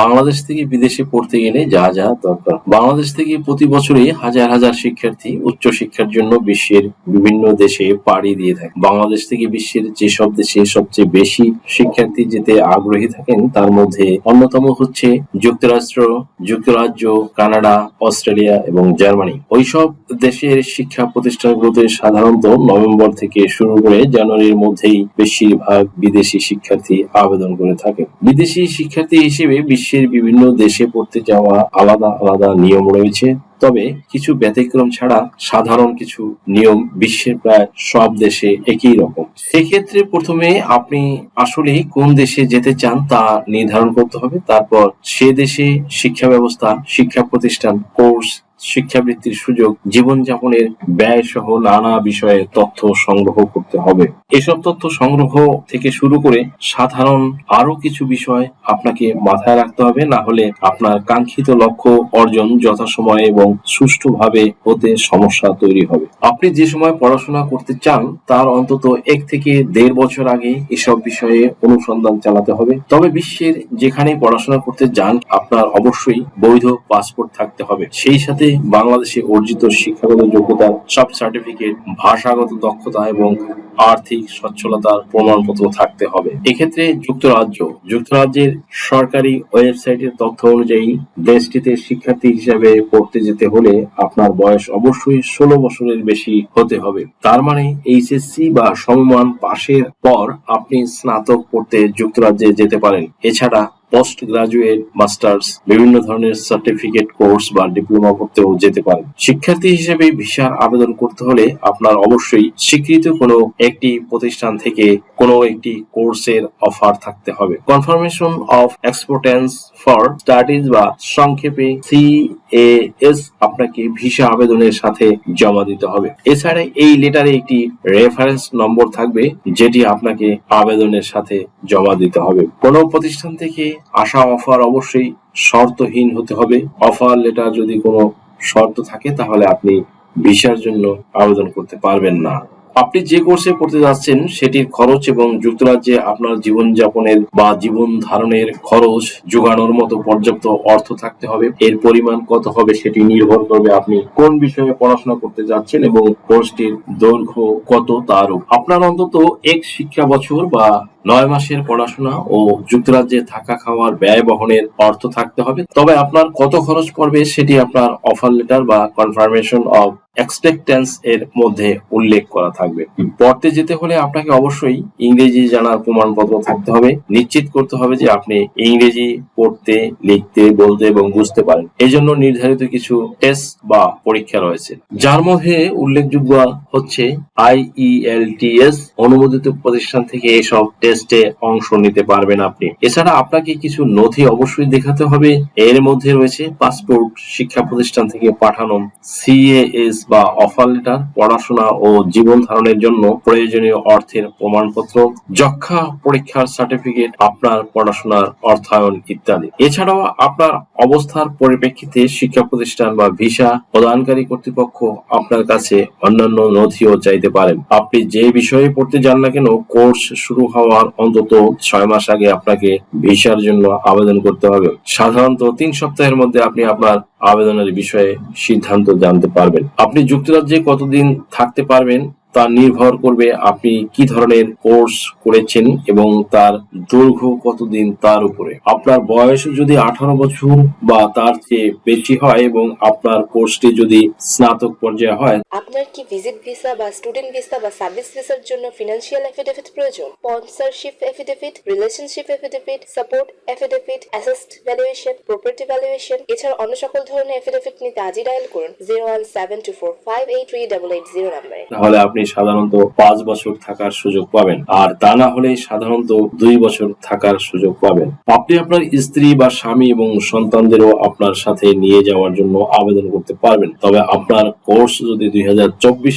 বাংলাদেশ থেকে বিদেশে পড়তে গেলে যা যা দরকার। বাংলাদেশ থেকে প্রতি বছরই হাজার হাজার শিক্ষার্থী উচ্চ শিক্ষার জন্য বিশ্বের বিভিন্ন দেশে পাড়ি দিয়ে থাকে। বাংলাদেশ থেকে বিশ্বের যেসব দেশে সবচেয়ে বেশি শিক্ষার্থী যেতে আগ্রহী থাকেন, তার মধ্যে অন্যতম হচ্ছে যুক্তরাষ্ট্র, যুক্তরাজ্য, কানাডা, অস্ট্রেলিয়া এবং জার্মানি। ওইসব দেশের শিক্ষা প্রতিষ্ঠানগুলোতে সাধারণত নভেম্বর থেকে শুরু করে জানুয়ারির মধ্যেই বেশিরভাগ বিদেশি শিক্ষার্থী আবেদন করে থাকে বিদেশি শিক্ষার্থী হিসেবে বিশ্বের বিভিন্ন দেশে পড়তে যাওয়া আলাদা আলাদা নিয়ম রয়েছে। তবে কিছু ব্যতিক্রম ছাড়া সাধারণ কিছু নিয়ম বিশ্বের প্রায় সব দেশে একই রকম। সেক্ষেত্রে প্রথমে আপনি আসলে কোন দেশে যেতে চান তা নির্ধারণ করতে হবে। তারপর সে দেশে শিক্ষা ব্যবস্থা, শিক্ষা প্রতিষ্ঠান, কোর্স শিক্ষাবৃত্তির সুযোগ, জীবনযাপনের ব্যয় সহ নানা বিষয়ে তথ্য সংগ্রহ করতে হবে। এসব তথ্য সংগ্রহ থেকে শুরু করে সাধারণ আরও কিছু বিষয় আপনাকে মাথায় রাখতে হবে, না হলে আপনার কাঙ্ক্ষিত লক্ষ্য অর্জন যথাসময়ে এবং সুষ্ঠুভাবে হতে সমস্যা তৈরি হবে। আপনি যে সময় পড়াশোনা করতে চান, তার অন্তত এক থেকে দেড় বছর আগে এসব বিষয়ে অনুসন্ধান চালাতে হবে। তবে বিশ্বের যেখানে পড়াশোনা করতে যান, আপনার অবশ্যই বৈধ পাসপোর্ট থাকতে হবে। সেই সাথে বাংলাদেশে অর্জিত শিক্ষাগত যোগ্যতা, সব সার্টিফিকেট ভাষাগত দক্ষতা এবং আর্থিক সচ্ছলতার প্রমাণপত্র থাকতে হবে। এক্ষেত্রে যুক্তরাজ্য, যুক্তরাজ্যের সরকারি ওয়েবসাইটের তথ্য অনুযায়ী দেশটিতে শিক্ষার্থী হিসেবে পড়তে যেতে হলে আপনার বয়স অবশ্যই ষোলো বছরের বেশি হতে হবে। তার মানে এইচএসসি বা সমমান পাশের পর আপনি স্নাতক পড়তে যুক্তরাজ্যে যেতে পারেন। এছাড়া পোস্ট গ্রাজুয়েট মাস্টার্স বিভিন্ন ধরনের সার্টিফিকেট কোর্স বা ডিপ্লোমা করতেও যেতে পারেন। শিক্ষার্থী হিসেবে ভিসার আবেদন করতে হলে আপনার অবশ্যই স্বীকৃত কোনো একটি প্রতিষ্ঠান থেকে কোনো একটি কোর্সের অফার থাকতে হবে। Confirmation of acceptance for studies বা সংক্ষেপে সি এস আপনাকে ভিসা আবেদনের সাথে জমা দিতে হবে। এছাড়া এই লেটারে একটি রেফারেন্স নম্বর থাকবে, যেটি আপনাকে আবেদনের সাথে জমা দিতে হবে। কোনো প্রতিষ্ঠান থেকে আসা অফার অবশ্যই শর্তহীন হতে হবে। অফার লেটার যদি কোনো শর্ত থাকে, তাহলে আপনি ভিসার জন্য আবেদন করতে পারবেন না। আপনি যে কোর্সে পড়তে যাচ্ছেন, সেটির খরচ এবং যুক্তরাজ্যে আপনার জীবনযাপনের বা জীবন ধারণের খরচ যোগানোর মতো পর্যাপ্ত অর্থ থাকতে হবে। এর পরিমাণ কত হবে সেটি নির্ভর করবে আপনি কোন বিষয়ে পড়াশোনা করতে যাচ্ছেন এবং কোর্সটির দৈর্ঘ্য কত তার আপনার অন্তত এক শিক্ষা বছর বা নয় মাসের পড়াশোনা ও যুক্তরাজ্যে থাকা খাওয়ার ব্যয় বহনের অর্থ থাকতে হবে। তবে আপনার কত খরচ পড়বে সেটি আপনার অফার লেটার বা কনফার্মেশন অফ এক্সপেক্টেন্স এর মধ্যে উল্লেখ করা থাকবে। পড়তে যেতে হলে আপনাকে অবশ্যই ইংরেজি জানার প্রমাণপত্র থাকতে হবে। নিশ্চিত করতে হবে যে আপনি ইংরেজি পড়তে লিখতে বলতে এবং বুঝতে পারেন। এজন্য নির্ধারিত কিছু টেস্ট বা পরীক্ষা রয়েছে। যার মধ্যে উল্লেখযোগ্য হচ্ছে আইইএলটিএস অনুমোদিত প্রতিষ্ঠান থেকে এসব টেস্টে অংশ নিতে পারবেন আপনি। এছাড়া আপনাকে কিছু নথি অবশ্যই দেখাতে হবে। এর মধ্যে রয়েছে পাসপোর্ট, শিক্ষা প্রতিষ্ঠান থেকে পাঠানো সিএএস বা অফার লেটার পড়াশোনা ও জীবন ধারণের জন্য প্রয়োজনীয় অর্থের প্রমাণপত্র যক্ষা পরীক্ষার সার্টিফিকেট আপনার পড়াশোনার অর্থায়ন ইত্যাদি। এছাড়াও আপনার অবস্থার পরিপ্রেক্ষিতে শিক্ষা প্রতিষ্ঠান বা ভিসা প্রদানকারী কর্তৃপক্ষ আপনার কাছে অন্যান্য নথিও চাইতে পারেন। আপনি যে বিষয়ে পড়তে যান না কেন, কোর্স শুরু হওয়ার অন্তত ছয় মাস আগে আপনাকে ভিসার জন্য আবেদন করতে হবে। সাধারণত তিন সপ্তাহের মধ্যে আপনি আপনার আবেদনের বিষয়ে সিদ্ধান্ত জানতে পারবেন। আপনি যুক্তরাজ্যে কতদিন থাকতে পারবেন? তা নির্ভর করবে আপনি কি ধরনের কোর্স করেছেন এবং তার দৈর্ঘ্য কতদিন তার উপরে। আপনার বয়স যদি আঠারো বছর বা তার চেয়ে বেশি হয় এবং আপনার কোর্সটি যদি স্নাতক পর্যায়ে হয়। আপনার কি ভিজিট ভিসা বা স্টুডেন্ট ভিসা বা সার্ভিস ভিসার জন্য ফিনান্সিয়াল এফিডেভিট প্রয়োজন? Sponsorship affidavit relationship affidavit support affidavit asset valuation property valuation এছাড়া অন্য সকল ধরনের এফিডেভিট নিতে আজই ডায়াল করুন zero one seven two four five eight three double eight zero নাম্বারে। তাহলে আপনি সাধারণত পাঁচ বছর থাকার সুযোগ পাবেন। আর তা না হলে সাধারণত দুই বছর থাকার সুযোগ পাবেন। আপনি আপনার স্ত্রী বা স্বামী এবং সন্তানদেরও আপনার সাথে নিয়ে যাওয়ার জন্য আবেদন করতে পারবেন। তবে আপনার কোর্স যদি দুই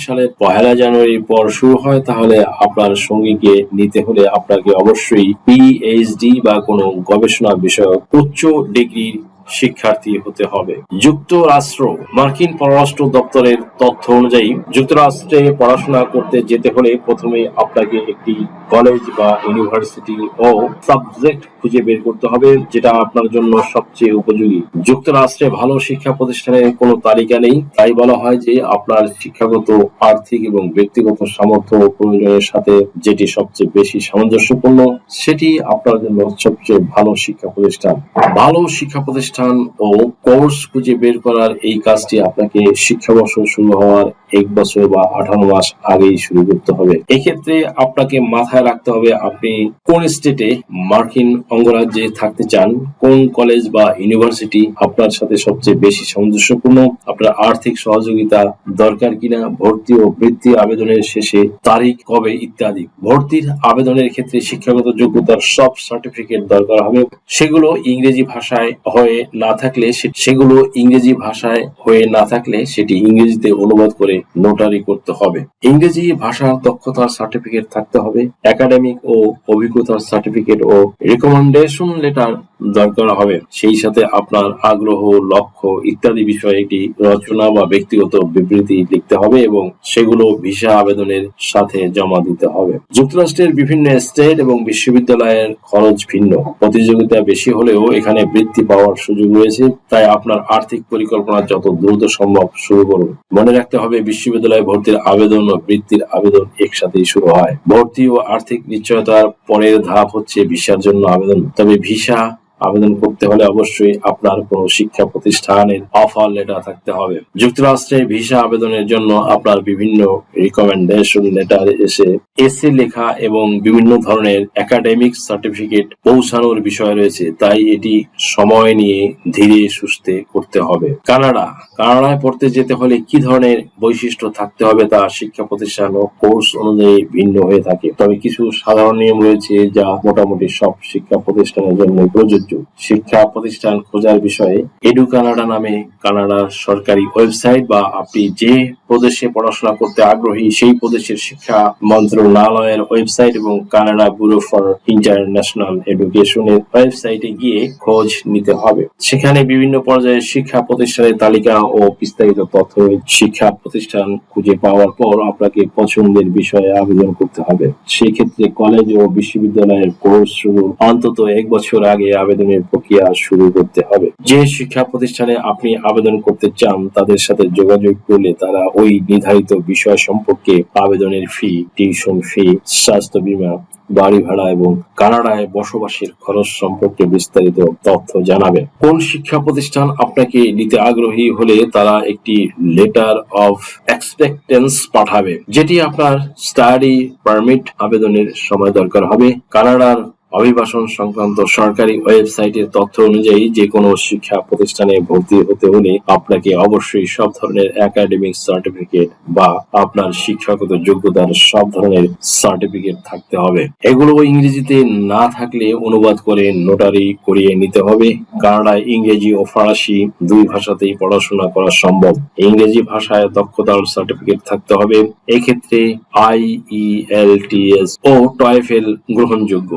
সালের পহেলা জানুয়ারি পর শুরু হয়, তাহলে আপনার সঙ্গীকে নিতে হলে আপনাকে অবশ্যই পিএইচডি বা কোনো গবেষণা বিষয়ক উচ্চ ডিগ্রির শিক্ষার্থী হতে হবে। যুক্তরাষ্ট্র, মার্কিন পররাষ্ট্র দপ্তরের তথ্য অনুযায়ী, যুক্তরাষ্ট্রে পড়াশোনা করতে যেতে হলে প্রথমে আপনাকে একটি কলেজ বা ইউনিভার্সিটি ও সাবজেক্ট খুঁজে বের করতে হবে, যেটা আপনার জন্য সবচেয়ে উপযোগী। যুক্তরাষ্ট্রে ভালো শিক্ষা প্রতিষ্ঠানের কোনো তালিকা নেই, তাই বলা হয় যে আপনার শিক্ষাগত, আর্থিক এবং ব্যক্তিগত সামর্থ্য ও প্রয়োজনের সাথে যেটি সবচেয়ে বেশি সামঞ্জস্যপূর্ণ, সেটি আপনার জন্য সবচেয়ে ভালো শিক্ষা প্রতিষ্ঠান। ভালো শিক্ষা প্রতিষ্ঠান ও কোর্স খুঁজে বের করার এই কাজটি আপনাকে শিক্ষাবর্ষ শুরু হওয়ার এক বছর বা আঠারো মাস আগেই শুরু করতে হবে। এক্ষেত্রে আপনাকে মাথায় রাখতে হবে আপনি কোন স্টেটে মার্কিন অঙ্গরাজ্যে থাকতে চান, কোন কলেজ বা ইউনিভার্সিটি আপনার সাথে সবচেয়ে বেশি সামঞ্জস্যপূর্ণ, আপনার আর্থিক সহযোগিতা দরকার কিনা, ভর্তি ও বৃত্তি আবেদনের শেষে তারিখ কবে ইত্যাদি। ভর্তির আবেদনের ক্ষেত্রে শিক্ষাগত যোগ্যতার সব সার্টিফিকেট দরকার হবে। সেগুলো ইংরেজি ভাষায় হয়ে না থাকলে সেগুলো ইংরেজি ভাষায় হয়ে না থাকলে সেটি ইংরেজিতে অনুবাদ করে নোটারি করতে হবে। ইংরেজি ভাষার দক্ষতার সার্টিফিকেট থাকতে হবে একাডেমিক ও অভিজ্ঞতার সার্টিফিকেট ও রিকমেন্ডেশন লেটার দরকার হবে। সেই সাথে আপনার আগ্রহ, লক্ষ্য ইত্যাদি বিষয়ে একটি রচনা বা ব্যক্তিগত বিবৃতি লিখতে হবে এবং সেগুলো ভিসা আবেদনের সাথে জমা দিতে হবে। যুক্তরাষ্ট্রের বিভিন্ন স্টেট এবং বিশ্ববিদ্যালয়ের খরচ ভিন্ন। প্রতিযোগিতা বেশি হলেও এখানে বৃত্তি পাওয়ার সুযোগ রয়েছে, তাই আপনার আর্থিক পরিকল্পনা যত দ্রুত সম্ভব শুরু করুন। মনে রাখতে হবে, বিশ্ববিদ্যালয়ে ভর্তির আবেদন ও বৃত্তির আবেদন একসাথেই শুরু হয়। ভর্তি ও আর্থিক নিশ্চয়তার পরের ধাপ হচ্ছে ভিসার জন্য আবেদন। তবে ভিসা আবেদন করতে হলে অবশ্যই আপনার কোনো শিক্ষা প্রতিষ্ঠানের অফার লেটার থাকতে হবে। যুক্তরাষ্ট্রে ভিসা আবেদনের জন্য আপনার বিভিন্ন রিকমেন্ডেশন লেটার এসে এসে লেখা এবং বিভিন্ন ধরনের একাডেমিক সার্টিফিকেট পৌঁছানোর বিষয় রয়েছে, তাই এটি সময় নিয়ে ধীরে সুস্থে করতে হবে। কানাডা, কানাডায় পড়তে যেতে হলে কি ধরনের বৈশিষ্ট্য থাকতে হবে তা শিক্ষা প্রতিষ্ঠান ও কোর্স অনুযায়ী ভিন্ন হয়ে থাকে। তবে কিছু সাধারণ নিয়ম রয়েছে যা মোটামুটি সব শিক্ষা প্রতিষ্ঠানের জন্য প্রযোজ্য। শিক্ষা প্রতিষ্ঠান খোঁজার বিষয়ে এডু কানাডা নামে কানাডার সরকারি ওয়েবসাইট বা আপনি যে প্রদেশে পড়াশোনা করতে আগ্রহী সেই প্রদেশের শিক্ষা মন্ত্রণালয়ের ওয়েবসাইট এবং কানাডা ব্যুরো ফর ইন্টারন্যাশনাল এডুকেশনের ওয়েবসাইটে গিয়ে খোঁজ নিতে হবে। সেখানে বিভিন্ন পর্যায়ের শিক্ষা প্রতিষ্ঠানের তালিকা ও বিস্তারিত তথ্য শিক্ষা প্রতিষ্ঠান খুঁজে পাওয়ার পর আপনাকে পছন্দের বিষয়ে আবেদন করতে হবে। সেক্ষেত্রে কলেজ ও বিশ্ববিদ্যালয়ের কোর্স শুরু অন্তত এক বছর আগে আবেদনের প্রক্রিয়া শুরু করতে হবে। যে শিক্ষা প্রতিষ্ঠানে আপনি আবেদন করতে চান, তাদের সাথে যোগাযোগ করলে তারা ওই নির্ধারিত বিষয় সম্পর্কে আবেদনের ফি টিউশন ফি স্বাস্থ্য বীমা, বাড়ি ভাড়া এবং কানাডায় বসবাসের খরচ সম্পর্কে বিস্তারিত তথ্য জানাবে। কোন শিক্ষা প্রতিষ্ঠান আপনাকে নিতে আগ্রহী হলে তারা একটি লেটার অফ এক্সপেক্টেন্স পাঠাবে, যেটি আপনার স্টাডি পারমিট আবেদনের সময় দরকার হবে। কানাডার অভিবাসন সংক্রান্ত সরকারি ওয়েবসাইটের তথ্য অনুযায়ী যে কোনো শিক্ষা প্রতিষ্ঠানে ভর্তি হতে হলে আপনাকে অবশ্যই সব ধরনের একাডেমিক সার্টিফিকেট বা আপনার শিক্ষাগত যোগ্যতার সব ধরনের সার্টিফিকেট থাকতে হবে। এগুলো ইংরেজিতে না থাকলে অনুবাদ করে নোটারি করিয়ে নিতে হবে। কানাডায় ইংরেজি ও ফরাসি দুই ভাষাতেই পড়াশোনা করা সম্ভব। ইংরেজি ভাষায় দক্ষতার সার্টিফিকেট থাকতে হবে। এক্ষেত্রে আইইএলটিএস ও টয়েফেল গ্রহণযোগ্য।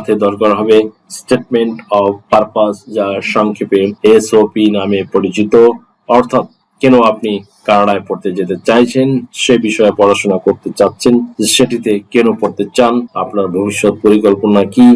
সাথে দরকার হবে স্টেটমেন্ট অফ পারপাস যা সংক্ষেপে এসওপি নামে পরিচিত। অর্থাৎ কেন আপনি কানাডায় পড়তে যেতে চাইছেন, সে বিষয়ে পড়াশোনা করতে চাচ্ছেন, সেটিতে কেন পড়তে চান, আপনার ভবিষ্যৎ পরিকল্পনা কি,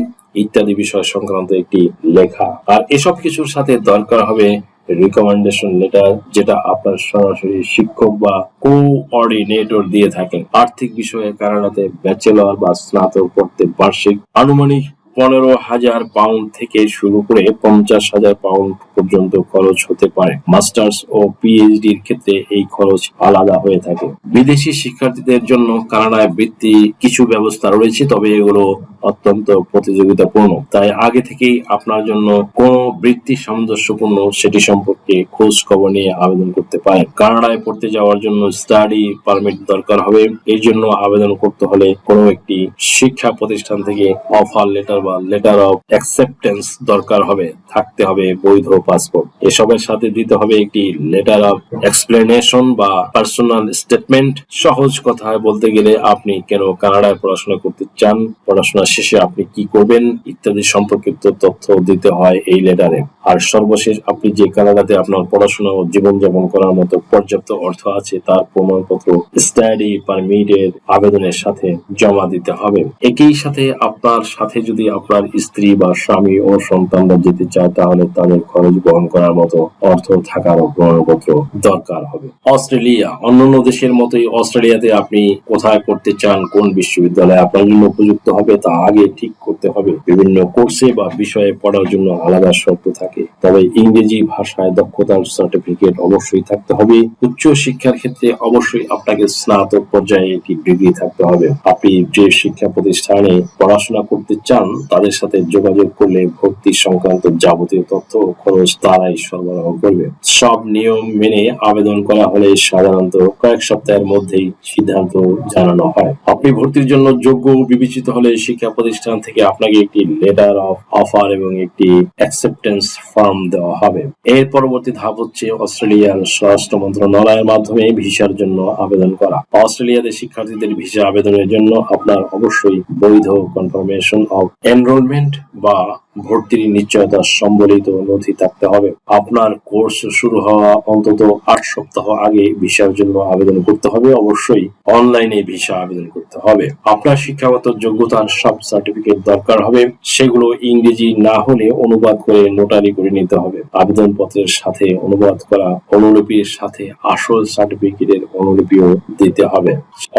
ইত্যাদি বিষয় সংক্রান্ত একটি লেখা। আর এসব কিছুর সাথে দরকার হবে রিকমেন্ডেশন লেটার যেটা আপনার সরাসরি শিক্ষক বা কোঅর্ডিনেটর দিয়ে থাকেন। আর্থিক বিষয়ে কানাডাতে ব্যাচেলর বা স্নাতক পড়তে বার্ষিক আনুমানিক পনেরো হাজার পাউন্ড থেকে শুরু করে পঞ্চাশ হাজার পাউন্ড পর্যন্ত খরচ হতে পারে। মাস্টার্স ও পিএইচডি এর ক্ষেত্রে এই খরচ আলাদা হয়ে থাকে। বিদেশি শিক্ষার্থীদের জন্য কানাডায় বৃত্তি কিছু ব্যবস্থা রয়েছে, তবে এগুলো অত্যন্ত প্রতিযোগিতাপূর্ণ। তাই আগে থেকেই আপনার জন্য কোন বৃত্তি সামঞ্জস্যপূর্ণ সেটি সম্পর্কে খোঁজ খবর নিয়ে আবেদন করতে পারেন। কানাডায় পড়তে যাওয়ার জন্য স্টাডি পারমিট দরকার হবে। এই জন্য আবেদন করতে হলে কোনো একটি শিক্ষা প্রতিষ্ঠান থেকে অফার লেটার বা লেটার অফ অ্যাকসেপ্টেন্স দরকার হবে, থাকতে হবে বৈধ পাসপোর্ট এসবের সাথে দিতে হবে একটি লেটার অফ এক্সপ্লেনেশন বা পার্সোনাল স্টেটমেন্ট সহজ কথায় বলতে গেলে আপনি কেন কানাডায় পড়াশোনা করতে চান? পড়াশোনা শেষে আপনি কি করবেন? ইত্যাদি সম্পর্কিত তথ্য দিতে হয় এই লেটারে আর সর্বশেষ, আপনি যে কানাডাতে আপনার পড়াশোনা ও জীবনযাপন করার মতো পর্যাপ্ত অর্থ আছে, তার প্রমাণপত্র স্টাডি পারমিটের আবেদনের সাথে জমা দিতে হবে। একই সাথে আপনার সাথে যদি আপনার স্ত্রী বা স্বামী ও সন্তানরা যেতে চায়, তাহলে তাদের খরচ বহন করার মতো অর্থ থাকার প্রমাণপত্র দরকার হবে। অস্ট্রেলিয়া, অন্যান্য দেশের মতোই অস্ট্রেলিয়াতে আপনি কোথায় পড়তে চান, কোন বিশ্ববিদ্যালয়ে আপনার জন্য উপযুক্ত হবে, তা আগে ঠিক করতে হবে। বিভিন্ন কোর্সে বা বিষয়ে পড়ার জন্য আলাদা শর্ত থাকে। তবে ইংরেজি ভাষায় দক্ষতার সার্টিফিকেট অবশ্যই থাকতে হবে। উচ্চ শিক্ষার ক্ষেত্রে অবশ্যই আপনাকে স্নাতক পর্যায়ে একটি ডিগ্রি থাকতে হবে। আপনি যে শিক্ষা প্রতিষ্ঠানে পড়াশোনা করতে চান তাদের সাথে যোগাযোগ করলে ভর্তি সংক্রান্ত যাবতীয় তথ্য খরচ তারাই সরবরাহ করবে। সব নিয়ম মেনে আবেদন করা হলে সাধারণত কয়েক সপ্তাহের মধ্যেই সিদ্ধান্ত জানানো হয়। আপনি ভর্তির জন্য যোগ্য বিবেচিত হলে শিক্ষা প্রতিষ্ঠান থেকে আপনাকে একটি লেটার অফ অফার এবং একটি অ্যাকসেপ্টেন্স ফর্ম দেওয়া হবে। এর পরবর্তী ধাপ হচ্ছে অস্ট্রেলিয়ার স্বরাষ্ট্র মন্ত্রণালয়ের মাধ্যমে ভিসার জন্য আবেদন করা। অস্ট্রেলিয়াতে শিক্ষার্থীদের ভিসা আবেদনের জন্য আপনার অবশ্যই বৈধ কনফার্মেশন অফ এনরোলমেন্ট বা ভর্তির নিশ্চয়তা সম্বলিত নথি থাকতে হবে। আপনার কোর্স শুরু হওয়া অন্তত আট সপ্তাহ আগে ভিসার জন্য আবেদন করতে হবে। অবশ্যই অনলাইনে ভিসা আবেদন করতে হবে। আপনার শিক্ষাগত যোগ্যতার সব সার্টিফিকেট দরকার হবে। সেগুলো ইংরেজি না হলে অনুবাদ করে নোটারি করে নিতে হবে। আবেদনপত্রের সাথে অনুবাদ করা, অনুলিপির সাথে আসল সার্টিফিকেটের অনুলিপিও দিতে হবে।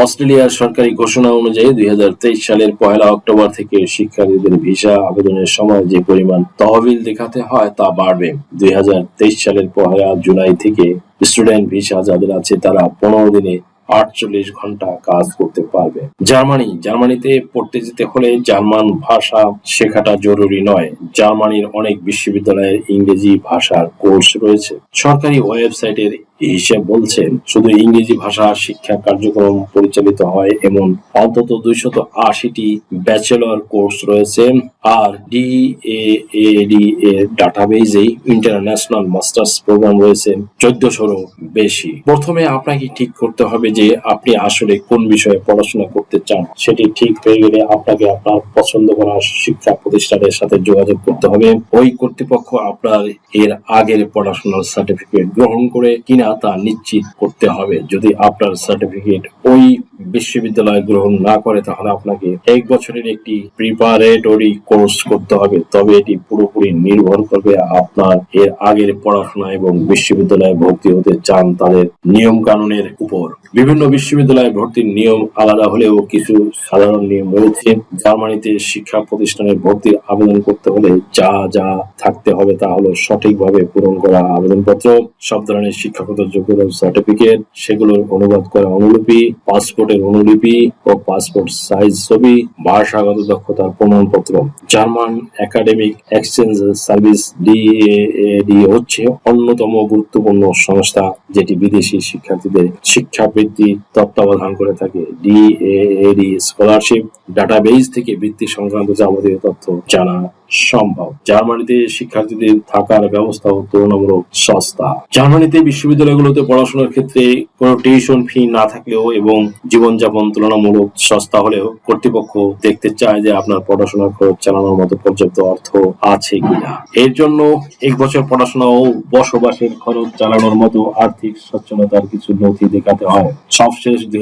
অস্ট্রেলিয়ার সরকারি ঘোষণা অনুযায়ী দুই হাজার তেইশ সালের পয়লা অক্টোবর থেকে শিক্ষার্থীদের ভিসা আবেদনের সময় যে পরিমাণ তহবিল দেখাতে হয় তা বাড়বে। দুই হাজার তেইশ সালের পহেলা জুলাই থেকে স্টুডেন্ট ভিসা যাদের আছে তারা পনেরো দিনে আটচল্লিশ ঘণ্টা কাজ করতে পারবে। জার্মানি, জার্মানিতে পড়তে যেতে হলে জার্মান ভাষা শেখাটা জরুরি নয়। জার্মানির অনেক বিশ্ববিদ্যালয়ে ইংরেজি ভাষার কোর্স রয়েছে। সরকারি ওয়েবসাইটের হিসেব বলছে, শুধু ইংরেজি ভাষা শিক্ষা কার্যক্রম পরিচালিত হয় এমন অন্তত দুইশত আশিটি ব্যাচেলর কোর্স রয়েছে আর ডিএএডি এর ডাটাবেজে ইন্টারন্যাশনাল মাস্টার্স প্রোগ্রাম রয়েছে চোদ্দশোরও বেশি। প্রথমে আপনাকে ঠিক করতে হবে যে আপনি আসলে কোন বিষয়ে পড়াশোনা করতে চান সেটি ঠিক হয়ে গেলে আপনাকে আপনার পছন্দ করা শিক্ষা প্রতিষ্ঠানের সাথে যোগাযোগ করতে হবে। ওই কর্তৃপক্ষ আপনার এর আগের পড়াশোনার সার্টিফিকেট গ্রহণ করে কিনা তা নিশ্চিত করতে হবে। যদি আপনার সার্টিফিকেট ওই বিশ্ববিদ্যালয় গ্রহণ না করে, তাহলে আপনাকে এক বছরের একটি প্রিপারেটরি কোর্স করতে হবে। তবে এটি পুরোপুরি নির্ভর করবে আপনার এর আগের পড়াশোনা এবং বিশ্ববিদ্যালয়ে ভর্তি হতে চান তাদের নিয়ম কানুনের উপর। বিভিন্ন বিশ্ববিদ্যালয়ে ভর্তির নিয়ম আলাদা হলেও কিছু সাধারণ নিয়ম রয়েছে। জার্মানিতে শিক্ষা প্রতিষ্ঠানে ভর্তির আবেদন করতে হলে যা যা থাকতে হবে তা হলো সঠিকভাবে পূরণ করা আবেদনপত্র সব ধরনের শিক্ষাগত যোগ্যতার সার্টিফিকেট সেগুলোর অনুবাদ করা অনুলিপি পাসপোর্টের অনুলিপি ও পাসপোর্ট সাইজ ছবি ভাষাগত দক্ষতার প্রমাণপত্র, German academic exchange service DAAD হচ্ছে অন্যতম গুরুত্বপূর্ণ সংস্থা যেটি বিদেশি শিক্ষার্থীদের শিক্ষাবৃত্তি তত্ত্বাবধান করে থাকে। ডিএএডি স্কলারশিপ ডাটাবেজ থেকে বৃত্তি সংক্রান্ত যাবতীয় তথ্য জানা সম্ভব। জার্মানিতে শিক্ষার্থীদের থাকার ব্যবস্থাও তুলনামূলক সস্তা। জার্মানিতে বিশ্ববিদ্যালয়গুলোতে পড়াশোনার ক্ষেত্রে কোনো টিউশন ফি না থাকলেও এবং জীবনযাপন তুলনামূলক সস্তা হলেও কর্তৃপক্ষ দেখতে চায় যে আপনার পড়াশোনার খরচ চালানোর মতো পর্যাপ্ত অর্থ আছে কিনা। এর জন্য এক বছর পড়াশোনা ও বসবাসের খরচ চালানোর মতো আর্থিক সচ্ছলতার কিছু নথি দেখাতে হয়। সবশেষ দুই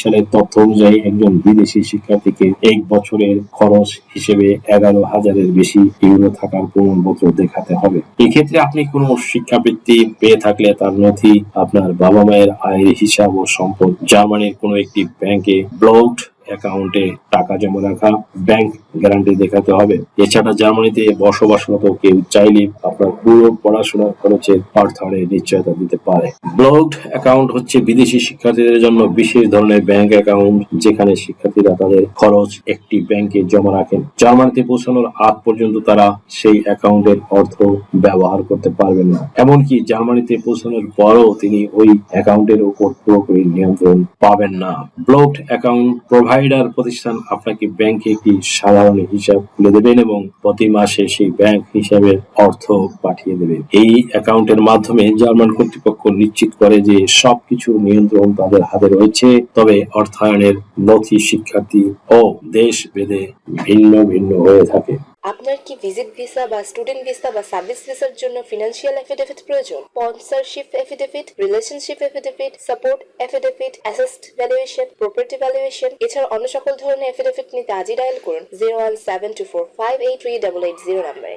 সালের তথ্য অনুযায়ী একজন বিদেশি শিক্ষার্থীকে এক বছরের খরচ হিসেবে এগারো হাজারের বেশি ইউরো থাকার প্রমাণপত্র দেখাতে হবে। এক্ষেত্রে আপনি কোনো শিক্ষাবৃত্তি পেয়ে থাকলে তার নথি আপনার বাবা মায়ের আয়ের হিসাব ও সম্পদ, জার্মানির কোনো একটি ব্যাংকে ব্লকড অ্যাকাউন্টে টাকা জমা রাখা ব্যাংক গ্যারান্টি দেখাতে হবে। এছাড়া জার্মানিতে বসবাসরত কেউ চাইলে আপনার পুরো পড়াশোনার খরচের অর্থায়নের নিশ্চয়তা দিতে পারে। ব্লকড অ্যাকাউন্ট হচ্ছে বিদেশি শিক্ষার্থীদের জন্য বিশেষ ধরনের ব্যাংক অ্যাকাউন্ট যেখানে শিক্ষার্থীরা তাদের খরচ একটি ব্যাংকে জমা রাখেন। জার্মানিতে পৌঁছানোর আগ পর্যন্ত তারা সেই অ্যাকাউন্টের অর্থ ব্যবহার করতে পারবেন না। এমনকি জার্মানিতে পৌঁছানোর পরও তিনি ওই অ্যাকাউন্টের উপর পুরোপুরি নিয়ন্ত্রণ পাবেন না। ব্লকড অ্যাকাউন্ট প্রোভাইডার প্রতিষ্ঠান আপনাকে ব্যাংকে একটি সাধারণ হিসাব খুলে দেবেন এবং প্রতি মাসে সেই ব্যাংক হিসাবে অর্থ পাঠিয়ে দেবে এই অ্যাকাউন্টের মাধ্যমে জার্মান কর্তৃপক্ষ নিশ্চিত করে যে সবকিছু নিয়ন্ত্রণ তাদের হাতে রয়েছে। তবে অর্থায়নের নথি শিক্ষার্থী ও দেশ ভেদে ভিন্ন ভিন্ন হয়ে থাকে। আপনার কি ভিজিট ভিসা বা স্টুডেন্ট ভিসা বা সার্ভিস ভিসার জন্য ফিনান্সিয়াল এফিডেভিট প্রয়োজন? Sponsorship affidavit relationship affidavit support affidavit asset valuation property valuation এছাড়া অন্য সকল ধরনের এফিডেভিট নিতে আজই ডায়াল করুন zero one seven two four five eight three double eight zero নাম্বারে